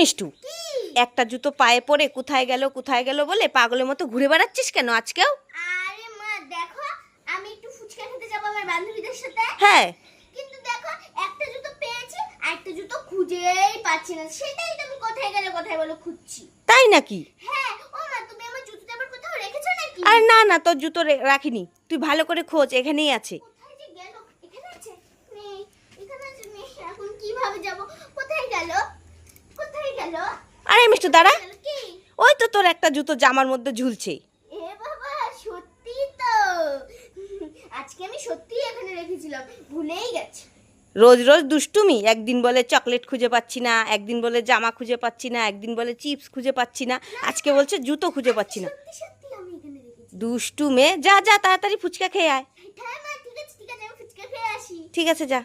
মিষ্টু একটা জুতো পায়ে পরে কোথায় গেল কোথায় গেল বলে পাগলের মতো ঘুরে বেড়াচ্ছিস কেন আজকেও? আরে মা দেখো আমি একটু ফুচকা খেতে যাব আমার বান্ধবীদের সাথে। হ্যাঁ। কিন্তু দেখো একটা জুতো পেয়েছি আর একটা জুতো খুঁজেই পাচ্ছি না। সেটাই তো আমি কোথায় গেলে কোথায় বলো খুঁজছি। তাই নাকি? হ্যাঁ ও মা তুমি আমার জুতোটা আবার কোথাও রেখেছো নাকি? আর না না তোর জুতো রাখিনি। তুই ভালো করে খোঁজ এখানেই আছে কোথায় যে গেল এখানে আছে নেই এখানে আছে নেই এখন কীভাবে যাব কোথায় গেল কোথায় গেল আরে মিষ্টু দাঁড়া। ওই তো তোর একটা জুতো জামার মধ্যে ঝুলছে। সত্যি আজকে আমি সত্যি এখানে রেখেছিলাম ভুলেই গেছি। রোজ রোজ দুষ্টুমি। একদিন বলে চকলেট খুঁজে পাচ্ছি না একদিন বলে জামা খুঁজে পাচ্ছি না একদিন বলে চিপস খুঁজে পাচ্ছি না আজকে বলছে জুতো খুঁজে পাচ্ছি না। সত্যি সত্যি আমি এখানে রেখেছি। দুষ্টু মেয়ে যা যা তাড়াতাড়ি ফুচকা খেয়ে আয়। হ্যাঁ ঠিক আছে যা।